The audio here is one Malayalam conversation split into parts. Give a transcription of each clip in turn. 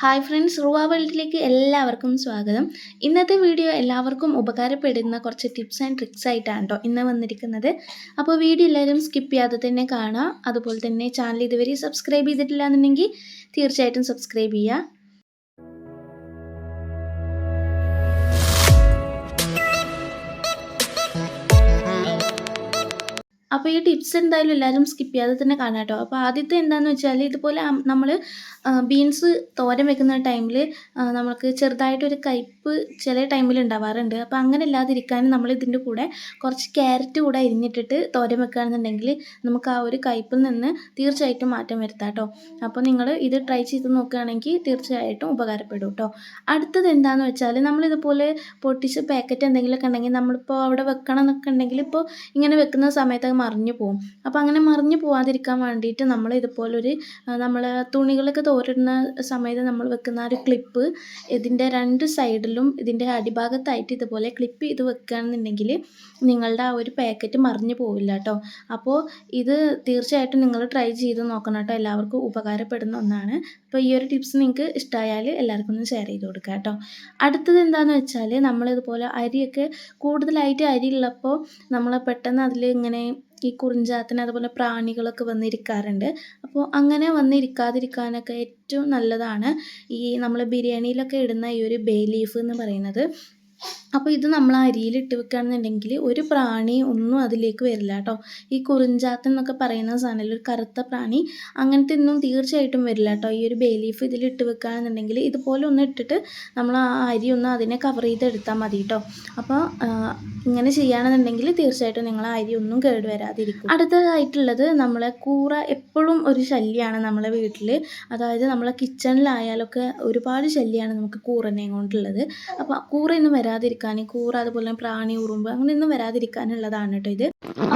ഹായ് ഫ്രണ്ട്സ് റുവ വേൾഡിലേക്ക് എല്ലാവർക്കും സ്വാഗതം. ഇന്നത്തെ വീഡിയോ എല്ലാവർക്കും ഉപകാരപ്പെടുന്ന കുറച്ച് ടിപ്സ് ആൻഡ് ട്രിക്സ് ആയിട്ടാണ് കേട്ടോ ഇന്ന് വന്നിരിക്കുന്നത്. അപ്പോൾ വീഡിയോ എല്ലാവരും സ്കിപ്പ് ചെയ്യാതെ തന്നെ കാണുക അതുപോലെ തന്നെ ചാനൽ ഇതുവരെ സബ്സ്ക്രൈബ് ചെയ്തിട്ടില്ല എന്നുണ്ടെങ്കിൽ തീർച്ചയായിട്ടും സബ്സ്ക്രൈബ് ചെയ്യുക. അപ്പോൾ ഈ ടിപ്സ് എന്തായാലും എല്ലാവരും സ്കിപ്പ് ചെയ്യാതെ തന്നെ കാണാം കേട്ടോ. അപ്പോൾ ആദ്യത്തെ എന്താണെന്ന് വെച്ചാൽ ഇതുപോലെ നമ്മൾ ബീൻസ് തോരൻ വെക്കുന്ന ടൈമിൽ നമുക്ക് ചെറുതായിട്ടൊരു കയ്പ്പ് ചില ടൈമിൽ ഉണ്ടാവാറുണ്ട്. അപ്പോൾ അങ്ങനെ ഇല്ലാതിരിക്കാനും നമ്മൾ ഇതിന്റെ കൂടെ കുറച്ച് ക്യാരറ്റ് കൂടെ അരിഞ്ഞിട്ടിട്ട് തോരൻ വെക്കുകയാണെന്നുണ്ടെങ്കിൽ നമുക്ക് ആ ഒരു കയ്പ്പിൽ നിന്ന് തീർച്ചയായിട്ടും മാറ്റം വരുത്താം കേട്ടോ. അപ്പോൾ നിങ്ങൾ ഇത് ട്രൈ ചെയ്ത് നോക്കുകയാണെങ്കിൽ തീർച്ചയായിട്ടും ഉപകാരപ്പെടും കേട്ടോ. അടുത്തത് എന്താണെന്ന് വെച്ചാൽ നമ്മളിതുപോലെ പൊട്ടിച്ച് പാക്കറ്റ് എന്തെങ്കിലുമൊക്കെ ഉണ്ടെങ്കിൽ നമ്മളിപ്പോൾ അവിടെ വെക്കണം എന്നൊക്കെ ഉണ്ടെങ്കിൽ ഇപ്പോൾ ഇങ്ങനെ വെക്കുന്ന സമയത്ത് മറിഞ്ഞു പോകും അപ്പോൾ അങ്ങനെ മറിഞ്ഞു പോവാതിരിക്കാൻ വേണ്ടിയിട്ട് നമ്മൾ ഇതുപോലൊരു നമ്മൾ തുണികളൊക്കെ തോരിടുന്ന സമയത്ത് നമ്മൾ വെക്കുന്ന ഒരു ക്ലിപ്പ് ഇതിന്റെ രണ്ട് സൈഡിലും ഇതിന്റെ അടിഭാഗത്തായിട്ട് ഇതുപോലെ ക്ലിപ്പ് ചെയ്ത് വെക്കുകയാണെന്നുണ്ടെങ്കിൽ നിങ്ങളുടെ ആ ഒരു പാക്കറ്റ് മറിഞ്ഞു പോവില്ല കേട്ടോ അപ്പോൾ ഇത് തീർച്ചയായിട്ടും നിങ്ങൾ ട്രൈ ചെയ്ത് നോക്കണം കേട്ടോ എല്ലാവർക്കും ഉപകാരപ്പെടുന്ന ഒന്നാണ്. അപ്പോൾ ഈ ഒരു ടിപ്സ് നിങ്ങൾക്ക് ഇഷ്ടമായാൽ എല്ലാവർക്കും ഒന്ന് ഷെയർ ചെയ്ത് കൊടുക്കുക കേട്ടോ അടുത്തത് എന്താണെന്ന് വെച്ചാൽ നമ്മളിതുപോലെ അരിയൊക്കെ കൂടുതലായിട്ട് അരി ഉള്ളപ്പോൾ നമ്മൾ പെട്ടെന്ന് അതിൽ ഇങ്ങനെ ഈ കുറിഞ്ചാത്തിന് അതുപോലെ പ്രാണികളൊക്കെ വന്നിരിക്കാറുണ്ട്. അപ്പോൾ അങ്ങനെ വന്നിരിക്കാതിരിക്കാനൊക്കെ ഏറ്റവും നല്ലതാണ് ഈ നമ്മൾ ബിരിയാണിയിലൊക്കെ ഇടുന്ന ഈ ഒരു ബേ ലീഫ് എന്ന് പറയുന്നത്. അപ്പോൾ ഇത് നമ്മൾ അരിയിൽ ഇട്ട് വെക്കുകയാണെന്നുണ്ടെങ്കിൽ ഒരു പ്രാണി ഒന്നും അതിലേക്ക് വരില്ല കേട്ടോ. ഈ കുറിഞ്ചാത്ത എന്നൊക്കെ പറയുന്ന സാധനത്തിൽ ഒരു കറുത്ത പ്രാണി അങ്ങനത്തെ ഒന്നും തീർച്ചയായിട്ടും വരില്ല കേട്ടോ. ഈ ഒരു ബേലീഫ് ഇതിൽ ഇതിലിട്ട് വെക്കുകയാണെന്നുണ്ടെങ്കിൽ ഇതുപോലെ ഒന്ന് ഇട്ടിട്ട് നമ്മൾ ആ അരി ഒന്ന് അതിനെ കവർ ചെയ്തെടുത്താൽ മതി കേട്ടോ. അപ്പോൾ ഇങ്ങനെ ചെയ്യുകയാണെന്നുണ്ടെങ്കിൽ തീർച്ചയായിട്ടും നിങ്ങൾ ആ അരി ഒന്നും കേടുവരാതിരിക്കും അടുത്തതായിട്ടുള്ളത് നമ്മളെ കൂറ എപ്പോഴും ഒരു ശല്യമാണ് നമ്മളെ വീട്ടിൽ. അതായത് നമ്മളെ കിച്ചണിലായാലൊക്കെ ഒരുപാട് ശല്യമാണ് നമുക്ക് കൂറനെ കൊണ്ടുള്ളത്. അപ്പോൾ കൂറയൊന്നും വരാതിരിക്കാൻ കൂറ അതുപോലെ പ്രാണി ഉറുമ്പ് അങ്ങനെയൊന്നും വരാതിരിക്കാനുള്ളതാണ് കേട്ടോ ഇത്.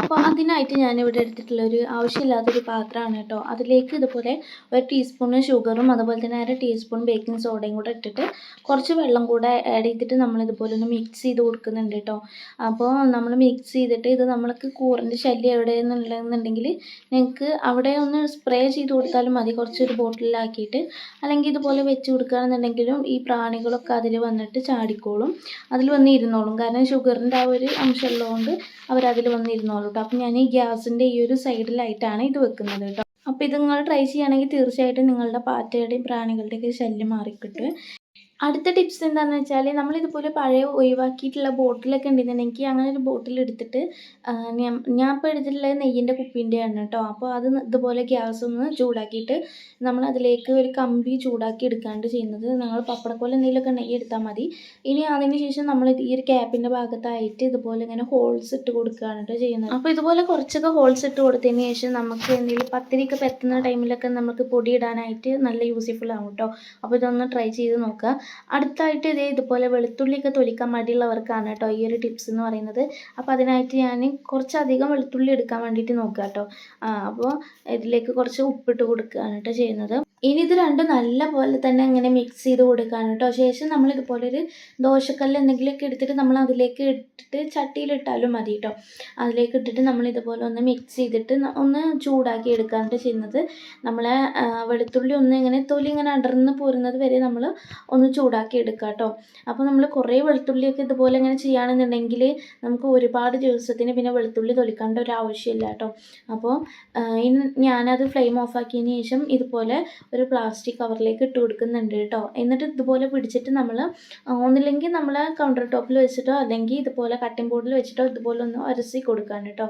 അപ്പോൾ അതിനായിട്ട് ഞാനിവിടെ എടുത്തിട്ടുള്ള ഒരു ആവശ്യമില്ലാത്തൊരു പാത്രമാണ് കേട്ടോ. അതിലേക്ക് ഇതുപോലെ ഒരു ടീസ്പൂണ് ഷുഗറും അതുപോലെ തന്നെ അര ടീസ്പൂൺ ബേക്കിംഗ് സോഡയും കൂടെ ഇട്ടിട്ട് കുറച്ച് വെള്ളം കൂടെ ആഡ് ചെയ്തിട്ട് നമ്മൾ ഇതുപോലെ ഒന്ന് മിക്സ് ചെയ്ത് കൊടുക്കുന്നുണ്ട് കേട്ടോ. അപ്പോൾ നമ്മൾ മിക്സ് ചെയ്തിട്ട് ഇത് നമ്മൾക്ക് കൂറിന്റെ ശല്യം എവിടെയെന്നുള്ളതെന്നുണ്ടെങ്കിൽ നിങ്ങൾക്ക് അവിടെ ഒന്ന് സ്പ്രേ ചെയ്ത് കൊടുത്താലും മതി. കുറച്ചൊരു ബോട്ടിലാക്കിയിട്ട് അല്ലെങ്കിൽ ഇതുപോലെ വെച്ച് കൊടുക്കുകയാണെന്നുണ്ടെങ്കിലും ഈ പ്രാണികളൊക്കെ അതിൽ വന്നിട്ട് ചാടിക്കോളും. അതിൽ വന്ന് ഇരുന്നോളും കാരണം ഷുഗറിന്റെ ആ ഒരു അംശമുള്ളതുകൊണ്ട് അവരതിൽ വന്ന് ഇരുന്നോളും കേട്ടോ അപ്പം ഞാൻ ഈ ഗ്യാസിന്റെ ഈ ഒരു സൈഡിലായിട്ടാണ് ഇത് വെക്കുന്നത് കേട്ടോ അപ്പോൾ ഇത് നിങ്ങൾ ട്രൈ ചെയ്യുകയാണെങ്കിൽ തീർച്ചയായിട്ടും നിങ്ങളുടെ പാറ്റയുടെയും പ്രാണികളുടെയൊക്കെ ശല്യം മാറിക്കിട്ടും. അടുത്ത ടിപ്സ് എന്താണെന്ന് വെച്ചാൽ നമ്മളിതുപോലെ പഴയ ഒഴിവാക്കിയിട്ടുള്ള ബോട്ടിലൊക്കെ ഉണ്ടെന്നുണ്ടെങ്കിൽ അങ്ങനെ ഒരു ബോട്ടിൽ എടുത്തിട്ട് ഞാൻ ഞാൻ ഇപ്പോൾ എടുത്തിട്ടുള്ളത് നെയ്യിന്റെ കുപ്പീന്റെയാണ് കേട്ടോ. അപ്പോൾ അത് ഇതുപോലെ ഗ്യാസ് ഒന്ന് ചൂടാക്കിയിട്ട് നമ്മൾ അതിലേക്ക് ഒരു കമ്പി ചൂടാക്കി എടുക്കാണ്ട് ചെയ്യുന്നത്. നിങ്ങൾ പപ്പടക്കോല എന്തെങ്കിലുമൊക്കെ നെയ്യ് എടുത്താൽ മതി. ഇനി അതിന് ശേഷം നമ്മൾ ഈ ഒരു ക്യാപ്പിന്റെ ഭാഗത്തായിട്ട് ഇതുപോലെ ഇങ്ങനെ ഹോൾസ് ഇട്ട് കൊടുക്കുകയാണ് കേട്ടോ ചെയ്യുന്നത്. അപ്പോൾ ഇതുപോലെ കുറച്ചൊക്കെ ഹോൾസ് ഇട്ട് കൊടുത്തതിന് ശേഷം നമുക്ക് എന്തെങ്കിലും പത്തിരിയൊക്കെ പെത്തുന്ന ടൈമിലൊക്കെ നമുക്ക് പൊടി ഇടാനായിട്ട് നല്ല യൂസ്ഫുൾ ആവും കേട്ടോ. അപ്പോൾ ഇതൊന്ന് ട്രൈ ചെയ്ത് നോക്കുക. അടുത്തായിട്ട് ഇതേ ഇതുപോലെ വെളുത്തുള്ളിയൊക്കെ തൊലിക്കാൻ മടിയുള്ളവർക്കാണ് കേട്ടോ ഈ ഒരു ടിപ്സ് എന്ന് പറയുന്നത്. അപ്പോൾ അതിനായിട്ട് ഞാൻ കുറച്ചധികം വെളുത്തുള്ളി എടുക്കാൻ വേണ്ടിയിട്ട് നോക്കുക കേട്ടോ. അപ്പോൾ ഇതിലേക്ക് കുറച്ച് ഉപ്പിട്ട് കൊടുക്കുകയാണ് കേട്ടോ ചെയ്യുന്നത്. ഇനി ഇത് രണ്ടും നല്ല പോലെ തന്നെ ഇങ്ങനെ മിക്സ് ചെയ്ത് കൊടുക്കുകയാണ് കേട്ടോ. ശേഷം നമ്മൾ ഇതുപോലെ ഒരു ദോശക്കല്ല് എന്തെങ്കിലുമൊക്കെ എടുത്തിട്ട് നമ്മൾ അതിലേക്ക് ഇട്ടിട്ട് ചട്ടിയിലിട്ടാലും മതി കേട്ടോ. അതിലേക്ക് ഇട്ടിട്ട് നമ്മൾ ഇതുപോലെ ഒന്ന് മിക്സ് ചെയ്തിട്ട് ഒന്ന് ചൂടാക്കി എടുക്കാനായിട്ട് ചെയ്യുന്നത്. നമ്മളെ വെളുത്തുള്ളി ഒന്ന് ഇങ്ങനെ തൊലി ഇങ്ങനെ അടർന്ന് പോരുന്നത് വരെ നമ്മൾ ഒന്ന് ചൂടാക്കി എടുക്കുക കേട്ടോ. അപ്പോൾ നമ്മൾ കുറേ വെളുത്തുള്ളിയൊക്കെ ഇതുപോലെ ഇങ്ങനെ ചെയ്യുകയാണെന്നുണ്ടെങ്കിൽ നമുക്ക് ഒരുപാട് ദിവസത്തിന് പിന്നെ വെളുത്തുള്ളി തൊലിക്കേണ്ട ഒരു ആവശ്യമില്ല കേട്ടോ. അപ്പോൾ ഇനി ഞാനത് ഫ്ലെയിം ഓഫാക്കിയതിന് ശേഷം ഇതുപോലെ ഒരു പ്ലാസ്റ്റിക് കവറിലേക്ക് ഇട്ട് കൊടുക്കുന്നുണ്ട് കേട്ടോ. എന്നിട്ട് ഇതുപോലെ പിടിച്ചിട്ട് നമ്മൾ ഒന്നില്ലെങ്കിൽ നമ്മൾ കൗണ്ടർ ടോപ്പിൽ വെച്ചിട്ടോ അല്ലെങ്കിൽ ഇതുപോലെ കട്ടിംഗ് ബോർഡിൽ വെച്ചിട്ടോ ഇതുപോലെ ഒന്ന് ഉരസി കൊടുക്കാണ് കേട്ടോ.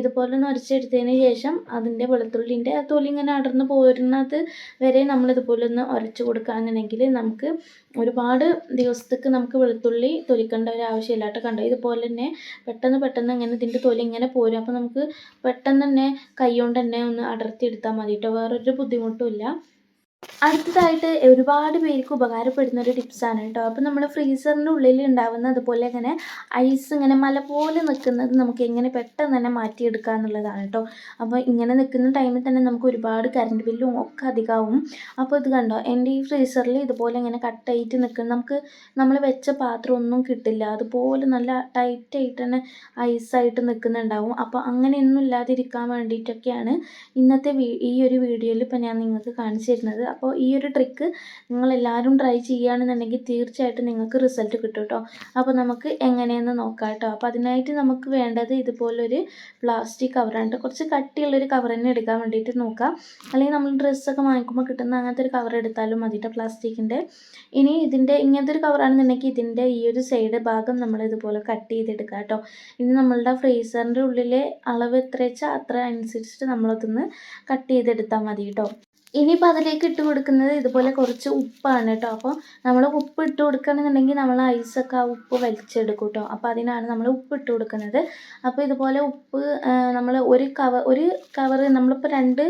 ഇതുപോലെ ഒന്ന് ഉരച്ചെടുത്തതിന് ശേഷം അതിന്റെ വെളുത്തുള്ളിന്റെ തൊലി ഇങ്ങനെ അടർന്ന് പോരുന്നത് വരെ നമ്മൾ ഇതുപോലെ ഒന്ന് ഉരച്ച് കൊടുക്കുകയാണെന്നുണ്ടെങ്കിൽ നമുക്ക് ഒരുപാട് ദിവസത്തേക്ക് നമുക്ക് വെളുത്തുള്ളി തൊലിക്കേണ്ട ഒരു ആവശ്യമില്ല കേട്ടോ. കണ്ടോ? ഇതുപോലെ തന്നെ പെട്ടെന്ന് പെട്ടെന്ന് ഇങ്ങനെ ഇതിന്റെ തൊലി ഇങ്ങനെ പോരും. അപ്പോൾ നമുക്ക് പെട്ടെന്ന് തന്നെ കൈ കൊണ്ട് തന്നെ ഒന്ന് അടർത്തി എടുത്താൽ മതി കേട്ടോ. വേറൊരു ബുദ്ധിമുട്ടും ഇല്ല. അടുത്തതായിട്ട് ഒരുപാട് പേർക്ക് ഉപകാരപ്പെടുന്ന ഒരു ടിപ്സാണ് കേട്ടോ. അപ്പോൾ നമ്മൾ ഫ്രീസറിന്റെ ഉള്ളിൽ ഉണ്ടാവുന്ന അതുപോലെ ഇങ്ങനെ ഐസ് ഇങ്ങനെ മല പോലെ നിൽക്കുന്നത് നമുക്ക് എങ്ങനെ പെട്ടെന്ന് തന്നെ മാറ്റിയെടുക്കുക എന്നുള്ളതാണ് കേട്ടോ. അപ്പോൾ ഇങ്ങനെ നിൽക്കുന്ന ടൈമിൽ തന്നെ നമുക്ക് ഒരുപാട് കറണ്ട് ബില്ലും ഒക്കെ അധികമാവും അപ്പോൾ ഇത് കണ്ടോ? എന്റെ ഈ ഫ്രീസറിൽ ഇതുപോലെ ഇങ്ങനെ കട്ടായിട്ട് നിൽക്കുന്ന നമുക്ക് നമ്മൾ വെച്ച പാത്രം ഒന്നും കിട്ടില്ല. അതുപോലെ നല്ല ടൈറ്റായിട്ട് തന്നെ ഐസായിട്ട് നിൽക്കുന്നുണ്ടാവും. അപ്പോൾ അങ്ങനെയൊന്നും ഇല്ലാതിരിക്കാൻ വേണ്ടിയിട്ടൊക്കെയാണ് ഇന്നത്തെ ഈ ഒരു വീഡിയോയിൽ ഇപ്പോൾ ഞാൻ നിങ്ങൾക്ക് കാണിച്ചു തരുന്നത്. അപ്പോൾ ഈ ഒരു ട്രിക്ക് നിങ്ങളെല്ലാവരും ട്രൈ ചെയ്യുകയാണെന്നുണ്ടെങ്കിൽ തീർച്ചയായിട്ടും നിങ്ങൾക്ക് റിസൾട്ട് കിട്ടും കേട്ടോ അപ്പോൾ നമുക്ക് എങ്ങനെയെന്ന് നോക്കാം കേട്ടോ. അപ്പോൾ അതിനായിട്ട് നമുക്ക് വേണ്ടത് ഇതുപോലൊരു പ്ലാസ്റ്റിക് കവറാണ് കുറച്ച് കട്ടിയുള്ളൊരു കവർ തന്നെ എടുക്കാൻ വേണ്ടിയിട്ട് നോക്കാം. അല്ലെങ്കിൽ നമ്മൾ ഡ്രസ്സൊക്കെ വാങ്ങിക്കുമ്പോൾ കിട്ടുന്ന അങ്ങനത്തെ ഒരു കവർ എടുത്താലും മതി കേട്ടോ പ്ലാസ്റ്റിക്കിന്റെ ഇനി ഇതിന്റെ ഇങ്ങനത്തെ ഒരു കവറാണെന്നുണ്ടെങ്കിൽ ഇതിന്റെ ഈ ഒരു സൈഡ് ഭാഗം നമ്മൾ ഇതുപോലെ കട്ട് ചെയ്തെടുക്കുക കേട്ടോ ഇനി നമ്മളുടെ ഫ്രീസറിന്റെ ഉള്ളിലെ അളവ് എത്ര വെച്ചാൽ അത്ര അനുസരിച്ചിട്ട് നമ്മളതൊന്ന് കട്ട് ചെയ്തെടുത്താൽ മതി കേട്ടോ ഇനിയിപ്പോൾ അതിലേക്ക് ഇട്ട് കൊടുക്കുന്നത് ഇതുപോലെ കുറച്ച് ഉപ്പാണ് കേട്ടോ. അപ്പോൾ നമ്മൾ ഉപ്പ് ഇട്ട് കൊടുക്കണമെന്നുണ്ടെങ്കിൽ നമ്മൾ ഐസൊക്കെ ആ ഉപ്പ് വലിച്ചെടുക്കും കേട്ടോ. അപ്പോൾ അതിനാണ് നമ്മൾ ഉപ്പ് ഇട്ട് കൊടുക്കുന്നത്. അപ്പോൾ ഇതുപോലെ ഉപ്പ് നമ്മൾ ഒരു കവർ ഒരു കവർ നമ്മളിപ്പോൾ രണ്ട്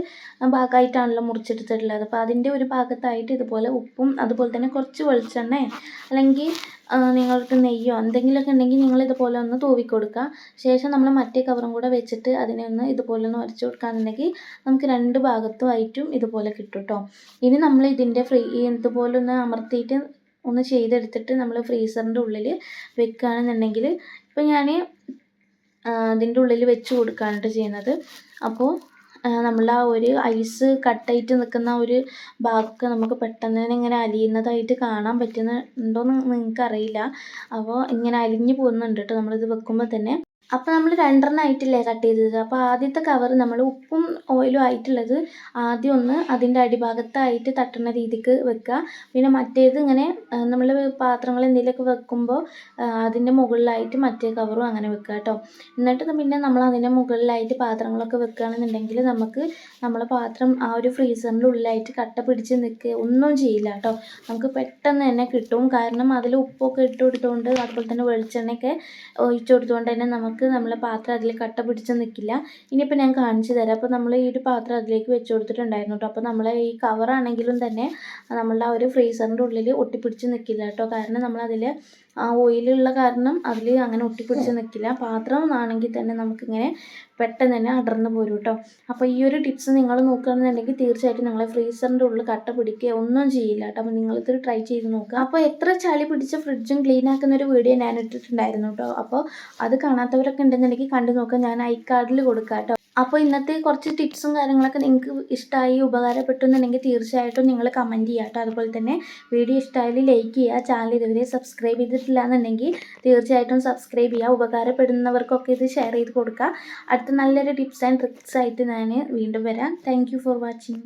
ഭാഗമായിട്ടാണല്ലോ മുറിച്ചെടുത്തിട്ടുള്ളത്. അപ്പോൾ അതിന്റെ ഒരു ഭാഗത്തായിട്ട് ഇതുപോലെ ഉപ്പും അതുപോലെ തന്നെ കുറച്ച് വെളിച്ചെണ്ണ അല്ലെങ്കിൽ നിങ്ങൾക്ക് നെയ്യോ എന്തെങ്കിലുമൊക്കെ ഉണ്ടെങ്കിൽ നിങ്ങൾ ഇതുപോലെ ഒന്ന് തൂവി കൊടുക്കുക ശേഷം നമ്മൾ മറ്റേ കവറും കൂടെ വെച്ചിട്ട് അതിനെ ഒന്ന് ഇതുപോലെ ഒന്ന് ഉരച്ചു കൊടുക്കുകയാണെന്നുണ്ടെങ്കിൽ നമുക്ക് രണ്ട് ഭാഗത്തും ആയിട്ടും ഇതുപോലെ കിട്ടും കേട്ടോ. ഇനി നമ്മൾ ഇതിന്റെ ഫ്രീ ഇതുപോലെ ഒന്ന് അമർത്തിയിട്ട് ഒന്ന് ചെയ്തെടുത്തിട്ട് നമ്മൾ ഫ്രീസറിന്റെ ഉള്ളിൽ വെക്കുകയാണെന്നുണ്ടെങ്കിൽ ഇപ്പോൾ ഞാൻ ഇതിന്റെ ഉള്ളിൽ വെച്ച് കൊടുക്കുകയാണ് ചെയ്യുന്നത്. അപ്പോൾ നമ്മളുടെ ആ ഒരു ഐസ് കട്ടായിട്ട് നിൽക്കുന്ന ഒരു ഭാഗമൊക്കെ നമുക്ക് പെട്ടെന്ന് തന്നെ ഇങ്ങനെ അലിയുന്നതായിട്ട് കാണാൻ പറ്റുന്നുണ്ടോയെന്ന് നിങ്ങൾക്കറിയില്ല. അപ്പോൾ ഇങ്ങനെ അലിഞ്ഞു പോകുന്നുണ്ട് കേട്ടോ. നമ്മളിത് വെക്കുമ്പോൾ തന്നെ. അപ്പോൾ നമ്മൾ രണ്ടെണ്ണം ആയിട്ടില്ലേ കട്ട് ചെയ്തത്. അപ്പോൾ ആദ്യത്തെ കവർ നമ്മൾ ഉപ്പും ഓയിലും ആയിട്ടുള്ളത് ആദ്യം ഒന്ന് അതിന്റെ അടിഭാഗത്തായിട്ട് തട്ടുന്ന രീതിക്ക് വെക്കുക. പിന്നെ മറ്റേത് ഇങ്ങനെ നമ്മൾ പാത്രങ്ങൾ എന്തെങ്കിലുമൊക്കെ വെക്കുമ്പോൾ അതിന്റെ മുകളിലായിട്ട് മറ്റേ കവറും അങ്ങനെ വെക്കുക കേട്ടോ എന്നിട്ട് പിന്നെ നമ്മൾ അതിന്റെ മുകളിലായിട്ട് പാത്രങ്ങളൊക്കെ വെക്കുകയാണെന്നുണ്ടെങ്കിൽ നമുക്ക് നമ്മളെ പാത്രം ആ ഒരു ഫ്രീസറിന്റെ ഉള്ളിലായിട്ട് കട്ട പിടിച്ച് നിൽക്കുക ഒന്നും ചെയ്യില്ല കേട്ടോ നമുക്ക് പെട്ടെന്ന് തന്നെ കിട്ടും. കാരണം അതിൽ ഉപ്പൊക്കെ ഇട്ട് കൊടുത്തുകൊണ്ട് അതുപോലെ തന്നെ വെളിച്ചെണ്ണയൊക്കെ ഒഴിച്ചു കൊടുത്തുകൊണ്ട് തന്നെ നമുക്ക് നമുക്ക് നമ്മളെ പാത്രം അതിൽ കട്ട പിടിച്ച് നിൽക്കില്ല ഇനിയിപ്പോൾ ഞാൻ കാണിച്ചു തരാം. അപ്പോൾ നമ്മൾ ഈ ഒരു പാത്രം അതിലേക്ക് വെച്ച് കൊടുത്തിട്ടുണ്ടായിരുന്നു കേട്ടോ. അപ്പോൾ നമ്മളെ ഈ കവറാണെങ്കിലും തന്നെ നമ്മളുടെ ആ ഒരു ഫ്രീസറിന്റെ ഉള്ളിൽ ഒട്ടിപ്പിടിച്ച് നിൽക്കില്ല കേട്ടോ. കാരണം നമ്മളതിൽ ആ ഓയിലുള്ള കാരണം അതിൽ അങ്ങനെ ഒട്ടിപ്പിടിച്ച് നിൽക്കില്ല പാത്രം ആണെങ്കിൽ തന്നെ നമുക്കിങ്ങനെ പെട്ടെന്ന് തന്നെ അടർന്നു പോരും കേട്ടോ അപ്പോൾ ഈ ഒരു ടിപ്സ് നിങ്ങൾ നോക്കുകയാണെന്നുണ്ടെങ്കിൽ തീർച്ചയായിട്ടും നിങ്ങളെ ഫ്രീസറിന്റെ ഉള്ളിൽ കട്ട പിടിക്കുക ഒന്നും ചെയ്യില്ല കേട്ടോ അപ്പോൾ നിങ്ങളിത് ട്രൈ ചെയ്ത് നോക്കുക. അപ്പോൾ എത്ര ചളി പിടിച്ച ഫ്രിഡ്ജും ക്ലീൻ ആക്കുന്ന ഒരു വീഡിയോ ഞാൻ ഇട്ടിട്ടുണ്ടായിരുന്നു കേട്ടോ അപ്പോൾ അത് കാണാത്തവരൊക്കെ ഉണ്ടെന്നുണ്ടെങ്കിൽ കണ്ടു നോക്കുക. ഞാൻ ഐ കാർഡിൽ കൊടുക്കാം കേട്ടോ അപ്പോൾ ഇന്നത്തെ കുറച്ച് ടിപ്സും കാര്യങ്ങളൊക്കെ നിങ്ങൾക്ക് ഇഷ്ടമായി ഉപകാരപ്പെട്ടു എന്നുണ്ടെങ്കിൽ തീർച്ചയായിട്ടും നിങ്ങൾ കമന്റ് ചെയ്യുക അതുപോലെ തന്നെ വീഡിയോ ഇഷ്ടമായാലും ലൈക്ക് ചെയ്യുക. ചാനൽ ഇതുവരെ സബ്സ്ക്രൈബ് ചെയ്തിട്ടില്ല എന്നുണ്ടെങ്കിൽ തീർച്ചയായിട്ടും സബ്സ്ക്രൈബ് ചെയ്യുക. ഉപകാരപ്പെടുന്നവർക്കൊക്കെ ഇത് ഷെയർ ചെയ്ത് കൊടുക്കുക. അടുത്ത നല്ലൊരു ടിപ്സ് ആൻഡ് ട്രിക്സ് ആയിട്ട് ഞാൻ വീണ്ടും വരാം. Thank for watching